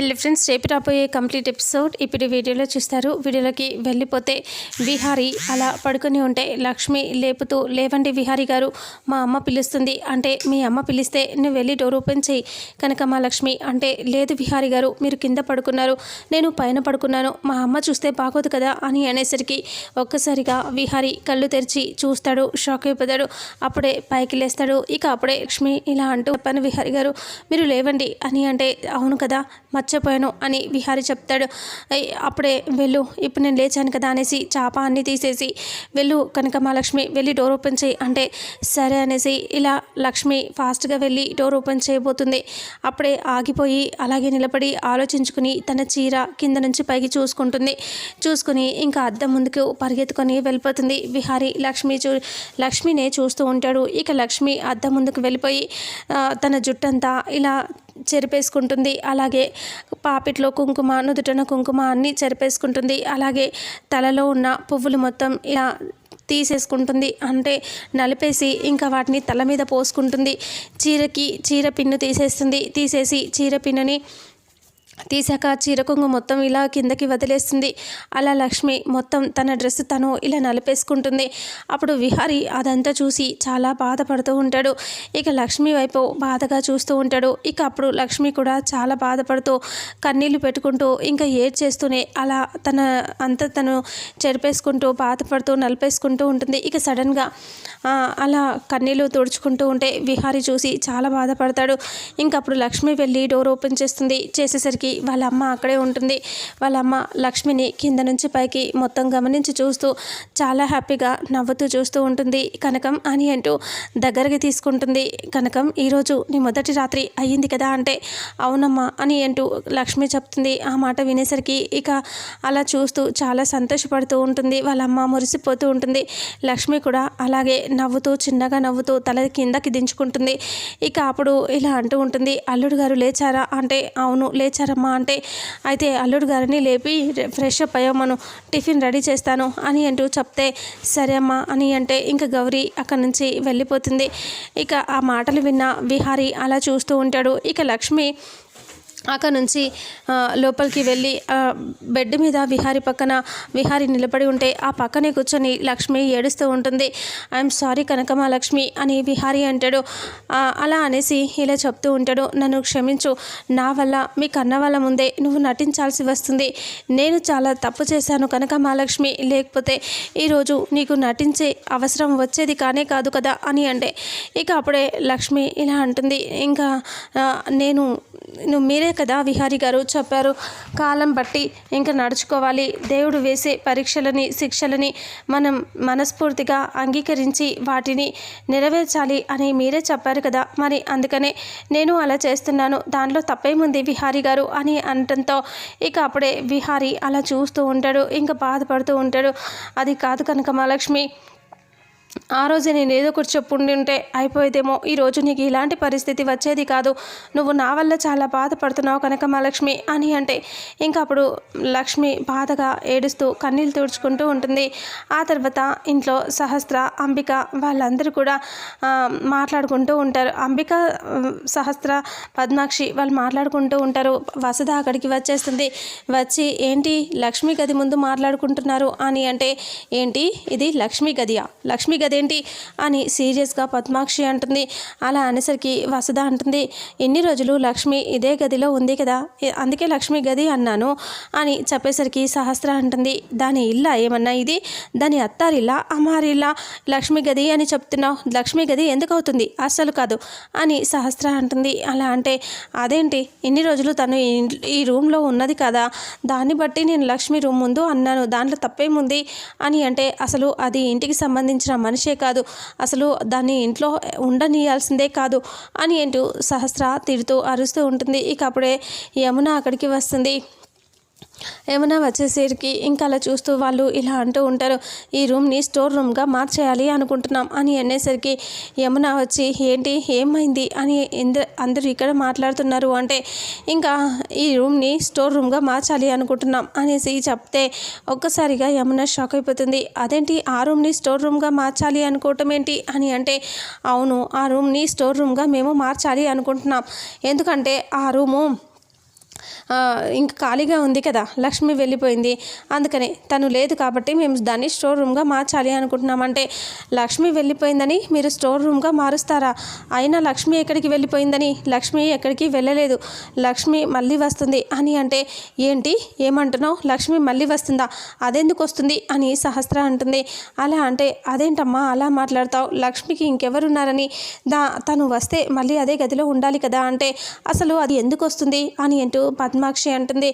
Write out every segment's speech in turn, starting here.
హెల్ friends రేపు రాబోయే complete episode ఇప్పుడు వీడియోలో చూస్తారు. వీడియోలోకి వెళ్ళిపోతే విహారి అలా పడుకొని ఉంటే లక్ష్మి లేపుతూ లేవండి విహారి గారు మా అమ్మ పిలుస్తుంది. అంటే మీ అమ్మ పిలిస్తే నువ్వు వెళ్ళి డోర్ ఓపెన్ చేయి కనుక మా లక్ష్మి అంటే లేదు విహారి గారు మీరు కింద పడుకున్నారు నేను పైన పడుకున్నాను మా అమ్మ చూస్తే బాగోదు కదా అని అనేసరికి ఒక్కసారిగా విహారి కళ్ళు తెరిచి చూస్తాడు షాక్ అయిపోతాడు. అప్పుడే పైకి లేస్తాడు. ఇక అప్పుడే లక్ష్మి ఇలా అంటూ చెప్పాను విహారి గారు మీరు లేవండి అని అంటే అవును కదా మర్చిపోయాను అని విహారి చెప్తాడు. అప్పుడే వెళ్ళు ఇప్పుడు నేను లేచాను కదా అనేసి చాప అన్ని తీసేసి వెళ్ళు కనుక మా లక్ష్మి వెళ్ళి డోర్ ఓపెన్ చేయి. అంటే సరే అనేసి ఇలా లక్ష్మి ఫాస్ట్గా వెళ్ళి డోర్ ఓపెన్ చేయబోతుంది. అప్పుడే ఆగిపోయి అలాగే నిలబడి ఆలోచించుకుని తన చీర కింద నుంచి పైకి చూసుకుంటుంది. చూసుకుని ఇంకా అద్దం ముందుకు పరిగెత్తుకొని వెళ్ళిపోతుంది విహారి లక్ష్మి చూ లక్ష్మినే చూస్తూ ఉంటాడు. ఇక లక్ష్మి అద్దం ముందుకు వెళ్ళిపోయి తన జుట్టంతా ఇలా చెరిపేసుకుంటుంది. అలాగే పాపిట్లో కుంకుమ నుదుటన కుంకుమ అన్నీ చెరిపేసుకుంటుంది. అలాగే తలలో ఉన్న పువ్వులు మొత్తం ఇలా తీసేసుకుంటుంది. అంటే నలిపేసి ఇంకా వాటిని తల మీద పోసుకుంటుంది. చీరకి చీర పిన్ను తీసేస్తుంది. తీసేసి చీర పిన్నుని తీసాక చీర కొంగు మొత్తం ఇలా కిందకి వదిలేస్తుంది. అలా లక్ష్మి మొత్తం తన డ్రెస్ తను ఇలా నలిపేసుకుంటుంది. అప్పుడు విహారి అదంతా చూసి చాలా బాధపడుతూ ఉంటాడు. ఇక లక్ష్మి వైపు బాధగా చూస్తూ ఉంటాడు. ఇక అప్పుడు లక్ష్మి కూడా చాలా బాధపడుతూ కన్నీళ్ళు పెట్టుకుంటూ ఇంకా ఏడ్చేస్తూనే అలా తన అంత తను చెరిపేసుకుంటూ బాధపడుతూ నలిపేసుకుంటూ ఉంటుంది. ఇక సడన్గా అలా కన్నీళ్ళు తుడుచుకుంటూ ఉంటే విహారి చూసి చాలా బాధపడతాడు. ఇంకప్పుడు లక్ష్మి వెళ్ళి డోర్ ఓపెన్ చేస్తుంది. చేసేసరికి వాళ్ళ అమ్మ అక్కడే ఉంటుంది. వాళ్ళ అమ్మ లక్ష్మిని కింద నుంచి పైకి మొత్తం గమనించి చూస్తూ చాలా హ్యాపీగా నవ్వుతూ చూస్తూ ఉంటుంది. కనకం అని అంటూ దగ్గరికి తీసుకుంటుంది. కనకం ఈరోజు నీ మొదటి రాత్రి అయ్యింది కదా అంటే అవునమ్మా అని అంటూ లక్ష్మి చెప్తుంది. ఆ మాట వినేసరికి ఇక అలా చూస్తూ చాలా సంతోషపడుతూ ఉంటుంది. వాళ్ళ అమ్మ మురిసిపోతూ ఉంటుంది. లక్ష్మి కూడా అలాగే నవ్వుతూ చిన్నగా నవ్వుతూ తల కిందకి దించుకుంటుంది. ఇక అప్పుడు ఇలా అంటూ ఉంటుంది. అల్లుడు గారు లేచారా? అంటే అవును లేచారమ్మా అంటే అయితే అల్లుడు గారిని లేపి ఫ్రెష్ అప్ అయ్యామను టిఫిన్ రెడీ చేస్తాను అని అంటూ చెప్తే సరే అమ్మా అని అంటే ఇంకా గౌరీ అక్కడి నుంచి వెళ్ళిపోతుంది. ఇక ఆ మాటలు విన్న విహారి అలా చూస్తూ ఉంటాడు. ఇక లక్ష్మి అక్కడ నుంచి లోపలికి వెళ్ళి బెడ్ మీద విహారి పక్కన విహారి నిలబడి ఉంటే ఆ పక్కనే కూర్చొని లక్ష్మి ఏడుస్తూ ఉంటుంది. ఐఎమ్ సారీ కనకమా లక్ష్మి అని విహారి అంటాడు. అలా అనేసి ఇలా చెప్తూ ఉంటాడు. నన్ను క్షమించు. నా వల్ల మీ కన్న వాళ్ళ ముందే నువ్వు నటించాల్సి వస్తుంది. నేను చాలా తప్పు చేశాను కనుక మహాలక్ష్మి లేకపోతే ఈరోజు నీకు నటించే అవసరం వచ్చేది కానే కాదు కదా అని అంటే. ఇక అప్పుడే లక్ష్మి ఇలా అంటుంది. ఇంకా నేను మీరే కదా విహారి గారు చెప్పారు. కాలం బట్టి ఇంకా నడుచుకోవాలి. దేవుడు వేసే పరీక్షలని శిక్షలని మనం మనస్ఫూర్తిగా అంగీకరించి వాటిని నెరవేర్చాలి అని మీరే చెప్పారు కదా. మరి అందుకనే నేను అలా చేస్తున్నాను. దాంట్లో తప్పేముంది విహారి గారు అని అనటంతో ఇక అప్పుడే విహారి అలా చూస్తూ ఉంటాడు. ఇంకా బాధపడుతూ ఉంటాడు. అది కాదు కనుక మహాలక్ష్మి ఆ రోజే నేను ఏదో ఒకటి చెప్పుండింటే అయిపోయేదేమో. ఈరోజు నీకు ఇలాంటి పరిస్థితి వచ్చేది కాదు. నువ్వు నా వల్ల చాలా బాధపడుతున్నావు కనుక మా లక్ష్మి అని అంటే ఇంకా అప్పుడు లక్ష్మి బాధగా ఏడుస్తూ కన్నీళ్ళు తుడుచుకుంటూ ఉంటుంది. ఆ తర్వాత ఇంట్లో సహస్ర అంబిక వాళ్ళందరూ కూడా మాట్లాడుకుంటూ ఉంటారు. అంబిక సహస్ర పద్మాక్షి వాళ్ళు మాట్లాడుకుంటూ ఉంటారు. వసద అక్కడికి వచ్చేస్తుంది. వచ్చి ఏంటి లక్ష్మి గది ముందు మాట్లాడుకుంటున్నారు అని అంటే ఏంటి? ఇది లక్ష్మి గదియా? లక్ష్మి గదేంటి అని సీరియస్గా పద్మాక్షి అంటుంది. అలా అనేసరికి వసద అంటుంది ఎన్ని రోజులు లక్ష్మి ఇదే గదిలో ఉంది కదా? అందుకే లక్ష్మి గది అన్నాను అని చెప్పేసరికి సహస్ర అంటుంది దాని ఇల్లా ఏమన్నా ఇది? దాని అత్తారిల్లా? అమ్మారిల్లా? లక్ష్మి గది అని చెప్తున్నావు. లక్ష్మి గది ఎందుకు అవుతుంది అస్సలు కాదు అని సహస్ర అంటుంది. అలా అంటే అదేంటి? ఇన్ని రోజులు తను ఈ ఈ రూమ్లో ఉన్నది కదా? దాన్ని బట్టి నేను లక్ష్మి రూమ్ ముందు అన్నాను. దాంట్లో తప్పేముంది? అని అంటే అసలు అది ఇంటికి సంబంధించిన మనిషే కాదు. అసలు దాన్ని ఇంట్లో ఉండనీయాల్సిందే కాదు అని ఏంటూ సహస్ర తిడుతూ అరుస్తూ ఉంటుంది. ఇక అప్పుడే యమున అక్కడికి వస్తుంది. ఏమైనా వచ్చేసరికి ఇంకా అలా చూస్తూ వాళ్ళు ఇలా అంటూ ఉంటారు ఈ రూమ్ని స్టోర్ రూమ్గా మార్చేయాలి అనుకుంటున్నాం అని అనేసరికి యమున వచ్చి ఏంటి? ఏమైంది? అని ఇంద అందరూ ఇక్కడ మాట్లాడుతున్నారు అంటే ఇంకా ఈ రూమ్ని స్టోర్ రూమ్గా మార్చాలి అనుకుంటున్నాం అనేసి చెప్తే ఒక్కసారిగా యమున షాక్ అయిపోతుంది. అదేంటి? ఆ రూమ్ని స్టోర్ రూమ్గా మార్చాలి అనుకోవటం ఏంటి? అని అంటే అవును ఆ రూమ్ని స్టోర్ రూమ్గా మేము మార్చాలి అనుకుంటున్నాం. ఎందుకంటే ఆ రూము ఇంకా ఖాళీగా ఉంది కదా లక్ష్మి వెళ్ళిపోయింది. అందుకనే తను లేదు కాబట్టి మేము దాన్ని స్టోర్ రూమ్గా మార్చాలి అనుకుంటున్నామంటే లక్ష్మి వెళ్ళిపోయిందని మీరు స్టోర్ రూమ్గా మారుస్తారా? అయినా లక్ష్మి ఎక్కడికి వెళ్ళిపోయిందని? లక్ష్మి ఎక్కడికి వెళ్ళలేదు. లక్ష్మి మళ్ళీ వస్తుంది అని అంటే ఏంటి? ఏమంటున్నావు? లక్ష్మి మళ్ళీ వస్తుందా? అదెందుకు వస్తుంది అని సహస్ర అంటుంది. అలా అంటే అదేంటమ్మా అలా మాట్లాడతావు? లక్ష్మికి ఇంకెవరున్నారని? దా తను వస్తే మళ్ళీ అదే గదిలో ఉండాలి కదా అంటే అసలు అది ఎందుకు వస్తుంది అని అంటూ పద్మాక్షి అంటుంది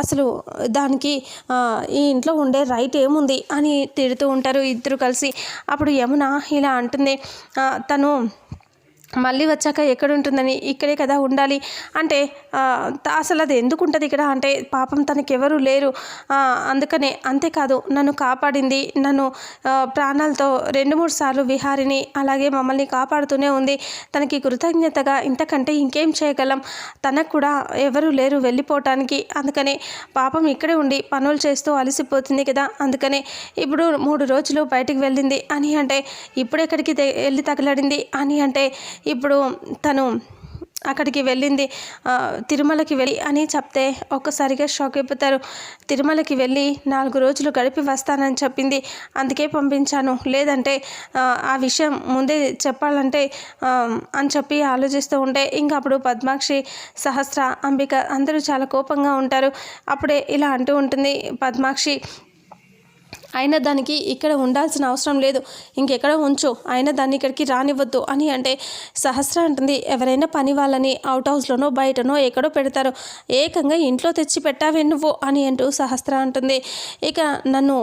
అసలు దానికి ఈ ఇంట్లో ఉండే రైట్ ఏముంది? అని తిడుతూ ఉంటారు ఇద్దరు కలిసి. అప్పుడు యమున ఇలా అంటుంది తను మళ్ళీ వచ్చాక ఎక్కడుంటుందని ఇక్కడే కదా ఉండాలి. అంటే అసలు అది ఎందుకు ఉంటుంది ఇక్కడ? అంటే పాపం తనకి ఎవరు లేరు అందుకనే అంతేకాదు నన్ను కాపాడింది నన్ను ప్రాణాలతో రెండు మూడు సార్లు విహారిని అలాగే మమ్మల్ని కాపాడుతూనే ఉంది. తనకి కృతజ్ఞతగా ఇంతకంటే ఇంకేం చేయగలం? తనకు కూడా ఎవరు లేరు వెళ్ళిపోవటానికి. అందుకనే పాపం ఇక్కడే ఉండి పనులు చేస్తూ అలసిపోతుంది కదా? అందుకనే ఇప్పుడు మూడు రోజులు బయటికి వెళ్ళింది. అని అంటే ఇప్పుడు ఎక్కడికి వెళ్ళి తగలడింది? అని అంటే ఇప్పుడు తను అక్కడికి వెళ్ళింది తిరుమలకి వెళ్ళి అని చెప్తే ఒక్కసారిగా షాక్ అయిపోతారు. తిరుమలకి వెళ్ళి నాలుగు రోజులు గడిపి వస్తానని చెప్పింది. అందుకే పంపించాను. లేదంటే ఆ విషయం ముందే చెప్పాలంటే అని చెప్పి ఆలోచిస్తూ ఉంటే ఇంకా అప్పుడు పద్మాక్షి సహస్ర అంబిక అందరూ చాలా కోపంగా ఉంటారు. అప్పుడే ఇలా అంటూ ఉంటుంది. పద్మాక్షి అయినా దానికి ఇక్కడ ఉండాల్సిన అవసరం లేదు. ఇంకెక్కడ ఉంచు అయినా దాన్ని ఇక్కడికి రానివ్వద్దు అని అంటే సహస్ర అంటుంది. ఎవరైనా పని వాళ్ళని అవుట్ హౌస్లోనో బయటనో ఎక్కడో పెడతారు. ఏకంగా ఇంట్లో తెచ్చి పెట్టావే నువ్వు అని అంటూ సహస్ర అంటుంది. ఇక నన్ను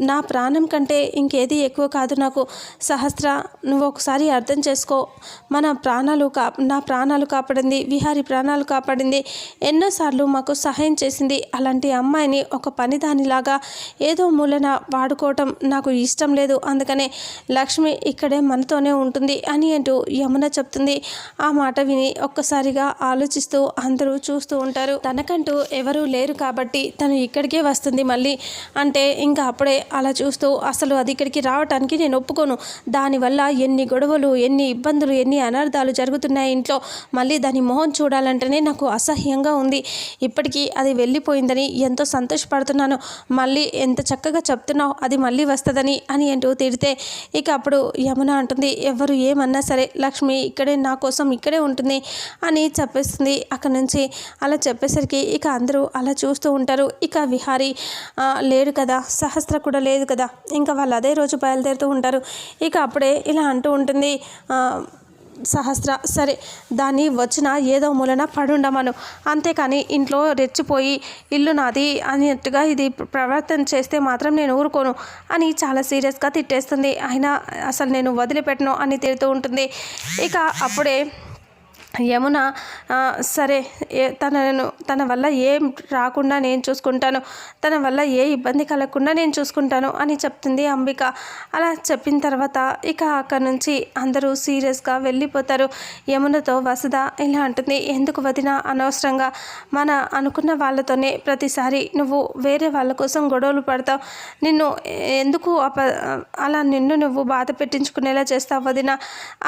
నా ప్రాణం కంటే ఇంకేది ఎక్కువ కాదు. నాకు సహస్ర నువ్వు ఒకసారి అర్థం చేసుకో. మన ప్రాణాలు కా నా ప్రాణాలు కాపాడింది విహారి ప్రాణాలు కాపాడింది. ఎన్నోసార్లు మాకు సహాయం చేసింది. అలాంటి అమ్మాయిని ఒక పనిదానిలాగా ఏదో మూలన వాడుకోవటం నాకు ఇష్టం లేదు. అందుకనే లక్ష్మి ఇక్కడే మనతోనే ఉంటుంది అని అంటూ యమున చెప్తుంది. ఆ మాట విని ఒక్కసారిగా ఆలోచిస్తూ అందరూ చూస్తూ ఉంటారు. తనకంటూ ఎవరూ లేరు కాబట్టి తను ఇక్కడికే వస్తుంది మళ్ళీ. అంటే ఇంకా అప్పుడే అలా చూస్తూ అసలు అది ఇక్కడికి రావటానికి నేను ఒప్పుకోను. దానివల్ల ఎన్ని గొడవలు ఎన్ని ఇబ్బందులు ఎన్ని అనర్థాలు జరుగుతున్నాయి ఇంట్లో. మళ్ళీ దాని మొహం చూడాలంటేనే నాకు అసహ్యంగా ఉంది. ఇప్పటికీ అది వెళ్ళిపోయిందని ఎంతో సంతోషపడుతున్నాను. మళ్ళీ ఎంత చక్కగా చెప్తున్నావు అది మళ్ళీ వస్తుందని అని అంటూ తిడితే ఇక అప్పుడు యమున అంటుంది ఎవరు ఏమన్నా సరే లక్ష్మి ఇక్కడే నా కోసం ఇక్కడే ఉంటుంది అని చెప్పేస్తుంది. అక్కడ నుంచి అలా చెప్పేసరికి ఇక అందరూ అలా చూస్తూ ఉంటారు. ఇక విహారీ లేడు కదా సహస్ర కూడా లేదు కదా. ఇంకా వాళ్ళు అదే రోజు బయలుదేరుతూ ఉంటారు. ఇక అప్పుడే ఇలా అంటూ ఉంటుంది సహస్ర సరే దాన్ని వచ్చిన ఏదో మూలన పడుండమను. అంతేకాని ఇంట్లో రెచ్చిపోయి ఇల్లు నాది అన్నట్టుగా ఇది ప్రవర్తన చేస్తే మాత్రం నేను ఊరుకోను అని చాలా సీరియస్గా తిట్టేస్తుంది. అయినా అసలు నేను వదిలిపెట్టను అని తిడుతూ ఉంటుంది. ఇక అప్పుడే యమున సరే తనను తన వల్ల ఏం రాకుండా నేను చూసుకుంటాను తన వల్ల ఏ ఇబ్బంది కలగకుండా నేను చూసుకుంటాను అని చెప్తుంది అంబిక. అలా చెప్పిన తర్వాత ఇక అక్కడ నుంచి అందరూ సీరియస్గా వెళ్ళిపోతారు. యమునతో వసుద ఇలా అంటుంది ఎందుకు వదిన అనవసరంగా? మన అనుకున్న వాళ్ళతోనే ప్రతిసారి నువ్వు వేరే వాళ్ళ కోసం గొడవలు పడతావు. నిన్ను ఎందుకు అప అలా నిన్ను నువ్వు బాధ పెట్టించుకునేలా చేస్తావు వదిన?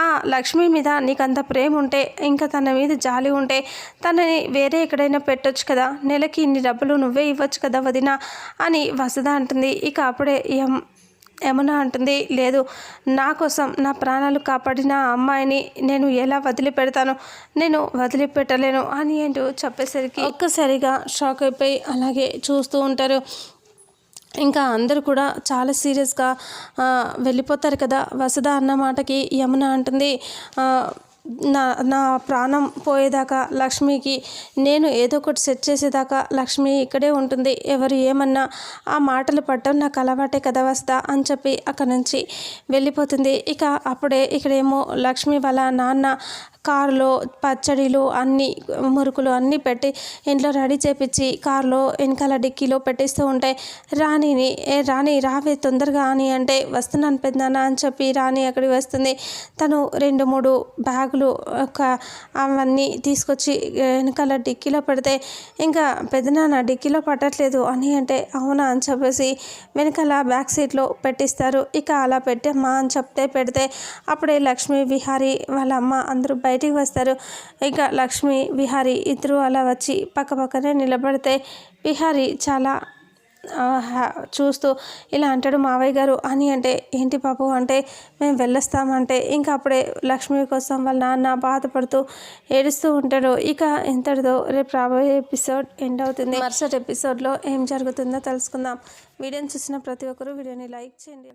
ఆ లక్ష్మి మీద నీకంత ప్రేమ ఉంటే ఇంకా తన మీద జాలి ఉంటే తనని వేరే ఎక్కడైనా పెట్టొచ్చు కదా? నెలకి ఇన్ని డబ్బులు నువ్వే ఇవ్వచ్చు కదా వదిన? అని వసుధ అంటుంది. ఇక అప్పుడే ఎం యమున అంటుంది. లేదు నా కోసం నా ప్రాణాలు కాపాడిన అమ్మాయిని నేను ఎలా వదిలిపెడతాను? నేను వదిలిపెట్టలేను అని ఏంటో చెప్పేసరికి ఒక్కసారిగా షాక్ అయిపోయి అలాగే చూస్తూ ఉంటారు. ఇంకా అందరూ కూడా చాలా సీరియస్గా వెళ్ళిపోతారు కదా? వసుధ అన్న మాటకి యమున అంటుంది. నా నా ప్రాణం పోయేదాకా లక్ష్మికి నేను ఏదో ఒకటి సెట్ చేసేదాకా లక్ష్మి ఇక్కడే ఉంటుంది. ఎవరు ఏమన్నా ఆ మాటలు పట్టడం నాకు అలవాటే కదా వస్తా అని చెప్పి అక్కడ నుంచి వెళ్ళిపోతుంది. ఇక అప్పుడే ఇక్కడేమో లక్ష్మి వాళ్ళ నాన్న కారులో పచ్చడిలు అన్నీ మురుకులు అన్నీ పెట్టి ఇంట్లో రెడీ చేపించి కారులో వెనకాల డిక్కీలో పెట్టిస్తూ ఉంటే రాణిని ఏ రాణి రావే తొందరగా అని అంటే వస్తున్నాను పెద్దనా అని చెప్పి రాణి అక్కడికి వస్తుంది. తను రెండు మూడు బ్యాగులు ఒక అవన్నీ తీసుకొచ్చి వెనకాల డిక్కీలో పెడితే ఇంకా పెద్దనాన్న డిక్కీలో పట్టట్లేదు అని అంటే అవునా అని చెప్పేసి వెనకాల బ్యాక్ సీట్లో పెట్టిస్తారు. ఇక అలా పెట్టమ్మా అని చెప్తే పెడితే అప్పుడే లక్ష్మీ విహారీ వాళ్ళ అమ్మ అందరూ బయట బయటికి వస్తారు. ఇక లక్ష్మి విహారి ఇద్దరు అలా వచ్చి పక్క పక్కనే నిలబడితే విహారి చాలా చూస్తూ ఇలా అంటాడు మావయ్య గారు అని అంటే ఏంటి పాపు అంటే మేము వెళ్ళొస్తామంటే. ఇంకా అప్పుడే లక్ష్మి కోసం వాళ్ళ నాన్న బాధపడుతూ ఏడుస్తూ ఉంటాడు. ఇక ఇంతటితో రేపు రాబోయే ఎపిసోడ్ ఎండ్ అవుతుంది. మరుసటి ఎపిసోడ్లో ఏం జరుగుతుందో తెలుసుకుందాం. వీడియోని చూసిన ప్రతి ఒక్కరూ వీడియోని లైక్ చేయండి.